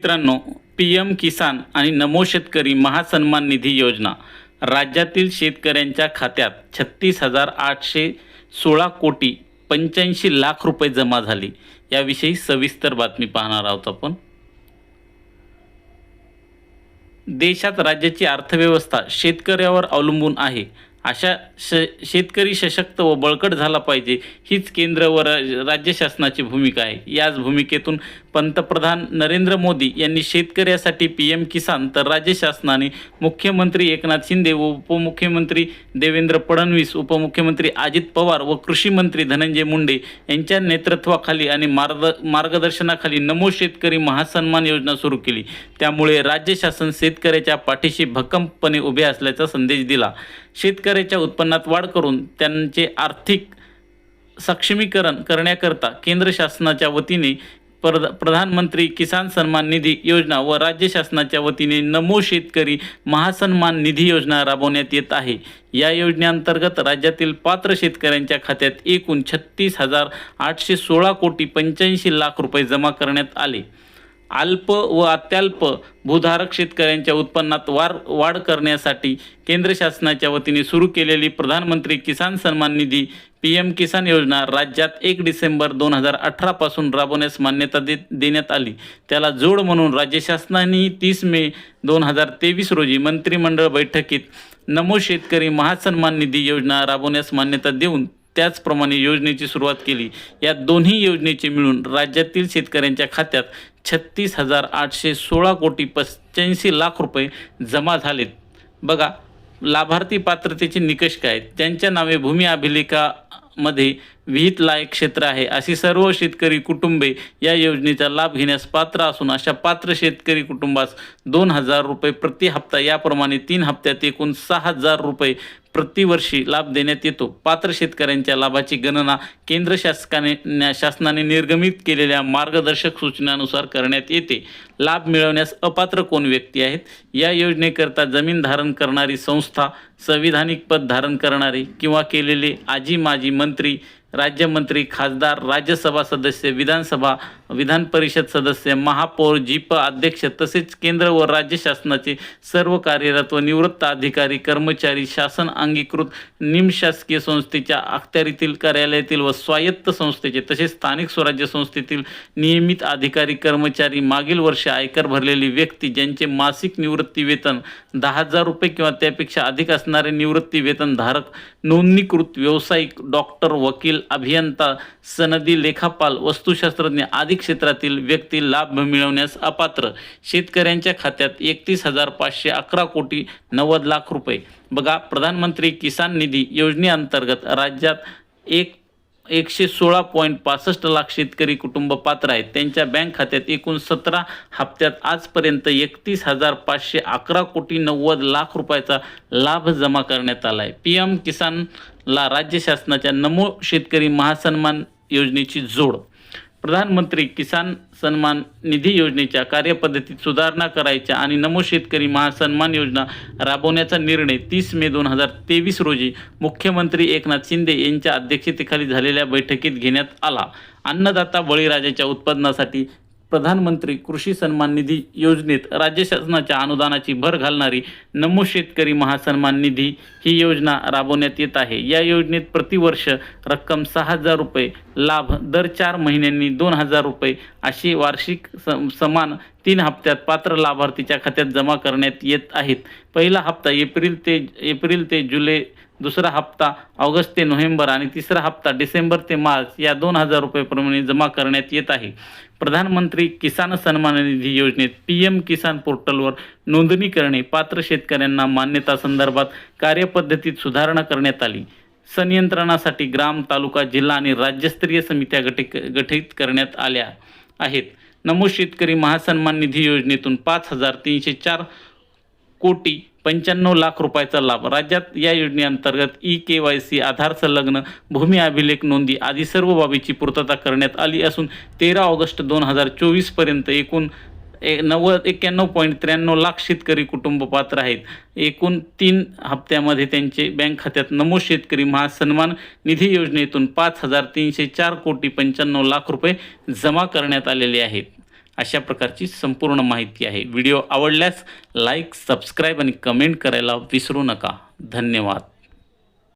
मित्रांनो P M किसान आणि नमो शेतकरी महासन्मान निधी योजना राज्यातील शेतकऱ्यांच्या खात्यात छत्तीस हजार आठशे सोळा कोटी पंच्याऐंशी लाख रुपये जमा झाली. याविषयी सविस्तर बातमी पाहणार आहोत आपण. देशात राज्याची अर्थव्यवस्था शेतकऱ्यावर अवलंबून आहे. अशा श शेतकरी सशक्त व बळकट झाला पाहिजे हीच केंद्र व राज्य शासनाची भूमिका आहे. याच भूमिकेतून पंतप्रधान नरेंद्र मोदी यांनी शेतकऱ्यासाठी पी एम किसान तर राज्य शासनाने मुख्यमंत्री एकनाथ शिंदे व उपमुख्यमंत्री देवेंद्र फडणवीस उपमुख्यमंत्री अजित पवार व कृषी मंत्री धनंजय मुंडे यांच्या नेतृत्वाखाली आणि मार्ग मार्गदर्शनाखाली नमो शेतकरी महासन्मान योजना सुरू केली. त्यामुळे राज्य शासन शेतकऱ्याच्या पाठीशी भक्कमपणे उभे असल्याचा संदेश दिला. शेतकऱ्याच्या उत्पन्नात वाढ करून त्यांचे आर्थिक सक्षमीकरण करण्याकरता केंद्र शासनाच्या वतीने प्रध प्रधानमंत्री किसान सन्मान निधी योजना व राज्य शासनाच्या वतीने नमो शेतकरी महासन्मान निधी योजना राबवण्यात येत आहे. या योजनेअंतर्गत राज्यातील पात्र शेतकऱ्यांच्या खात्यात एकूण छत्तीस हजार आठशे सोळा कोटी पंच्याऐंशी लाख रुपये जमा करण्यात आले. अल्प व अत्यल्प भूधारक शेतकऱ्यांच्या उत्पन्नात वार वाढ करण्यासाठी केंद्र शासनाच्या वतीने सुरू केलेली प्रधानमंत्री किसान सन्मान निधी पी एम किसान योजना राज्यात एक डिसेंबर दोन हजार अठरापासून राबवण्यास मान्यता दे देण्यात आली. त्याला जोड म्हणून राज्य शासनाने तीस मे दोन हजार तेवीस रोजी मंत्रिमंडळ बैठकीत नमो शेतकरी महासन्मान निधी योजना राबवण्यास मान्यता देऊन त्याचप्रमाणे योजनेची सुरुवात केली या दोन्ही योजनेचे मिळून राज्यातील शेतकऱ्यांच्या खात्यात छत्तीस हजार आठशे सोळा कोटी पंच्याऐंशी लाख रुपये जमा झालेत बघा लाभार्थी पात्रतेचे निकष काय आहेत? त्यांच्या नावे भूमी अभिलेखा मध्ये विहित लायक क्षेत्र आहे. अशी सर्व शेतकरी कुटुंबे या योजनेचा लाभ घेण्यास पात्र असून अशा पात्र शेतकरी कुटुंबास दोन हजार रुपये प्रति हप्ता याप्रमाणे तीन हप्त्यात एकूण सहा हजार रुपये प्रतिवर्षी लाभ देण्यात येतो. पात्र शेतकऱ्यांच्या लाभाची गणना केंद्र शासकाने न्या- शासनाने निर्गमित केलेल्या मार्गदर्शक सूचनानुसार करण्यात येते. लाभ मिळवण्यास अपात्र कोण व्यक्ती आहेत? या योजनेकरता जमीन धारण करणारी संस्था संविधानिक पद धारण करणारे किंवा केलेले आजी माजी मंत्री राज्यमंत्री खासदार राज्यसभा सदस्य विधानसभा विधान परिषद सदस्य महापौर जीप अध्यक्ष तसेच केंद्र व राज्य शासनाचे सर्व कार्यरत व निवृत्त अधिकारी कर्मचारी शासन अंगीकृत निमशासकीय संस्थेच्या अखत्यारीतील कार्यालयातील व स्वायत्त संस्थेचे तसेच स्थानिक स्वराज्य संस्थेतील नियमित अधिकारी कर्मचारी मागील वर्ष आयकर भरलेली व्यक्ती ज्यांचे मासिक निवृत्ती वेतन दहा हजार रुपये किंवा त्यापेक्षा अधिक असणारे निवृत्ती वेतन धारक नोंदणीकृत व्यावसायिक डॉक्टर वकील अभियंता सनदी लेखापाल वस्तुशास्त्रज्ञ आदी क्षेत्रातील व्यक्ती लाभ मिळवण्यास अपात्र. शेतकऱ्यांच्या खात्यात एकतीस हजार पाचशे अकरा कोटी नव्वद लाख रुपये. बघा प्रधानमंत्री किसान निधी योजनेअंतर्गत राज्यात एक एकशे सोळा पॉईंट पासष्ट लाख शेतकरी कुटुंब पात्र आहेत. त्यांच्या बँक खात्यात एकूण सतरा हप्त्यात आजपर्यंत एकतीस हजार पाचशे अकरा कोटी नव्वद लाख रुपयाचा लाभ जमा करण्यात आला आहे. पी एम किसानला राज्य शासनाच्या नमो शेतकरी महासन्मान योजनेची जोड प्रधानमंत्री किसान सन्मान निधी योजनेच्या कार्यपद्धतीत सुधारणा करायच्या आणि नमो शेतकरी महासन्मान योजना राबवण्याचा निर्णय तीस मे दोन हजार तेवीस रोजी मुख्यमंत्री एकनाथ शिंदे यांच्या अध्यक्षतेखाली झालेल्या बैठकीत घेण्यात आला. अन्नदाता बळीराजाच्या उत्पादनासाठी प्रधानमंत्री कृषी सन्मान निधी योजनेत राज्य शासनाच्या अनुदानाची भर घालणारी नमो शेतकरी महासन्मान निधी ही योजना राबवण्यात येत आहे. या योजनेत प्रतिवर्ष रक्कम सहा हजार रुपये लाभ दर चार महिन्यांनी दोन हजार रुपये अशी वार्षिक स समान तीन हप्त्यात पात्र लाभार्थीच्या खात्यात जमा करण्यात येत आहेत. पहिला हप्ता एप्रिल ते एप्रिल ते जुलै दुसरा हप्ता ऑगस्ट ते नोव्हेंबर आणि तिसरा हप्ता डिसेंबर ते मार्च या दोन हजार रुपयेप्रमाणे जमा करण्यात येत आहे. प्रधानमंत्री किसान सन्मान निधी योजनेत पी एम किसान पोर्टलवर नोंदणी करणे पात्र शेतकऱ्यांना मान्यता संदर्भात कार्यपद्धतीत सुधारणा करण्यात आली. संनियंत्रणासाठी ग्राम तालुका जिल्हा आणि राज्यस्तरीय समित्या गटिक गठीत करण्यात आल्या आहेत. नमो शेतकरी महासन्मान निधी योजनेतून पाच हजार तीनशे चार कोटी पंच्याण्णव लाख रुपयाचा लाभ. राज्यात या योजनेअंतर्गत E K Y C Aadhaar संलग्न भूमी अभिलेख नोंदी आदी सर्व बाबीची पूर्तता करण्यात आली असून तेरा ऑगस्ट दोन हजार चोवीसपर्यंत एकूण ए नव्वद एक्क्याण्णव पॉईंट त्र्याण्णव लाख शेतकरी कुटुंब पात्र आहेत. एकूण तीन हप्त्यामध्ये त्यांचे बँक खात्यात नमो शेतकरी महासन्मान निधी योजनेतून पाच हजार तीनशे चार कोटी पंच्याण्णव लाख रुपये जमा करण्यात आलेले आहेत. अशा प्रकारची संपूर्ण माहिती आहे. व्हिडिओ आवडल्यास लाईक सबस्क्राईब आणि कमेंट करायला विसरू नका. धन्यवाद.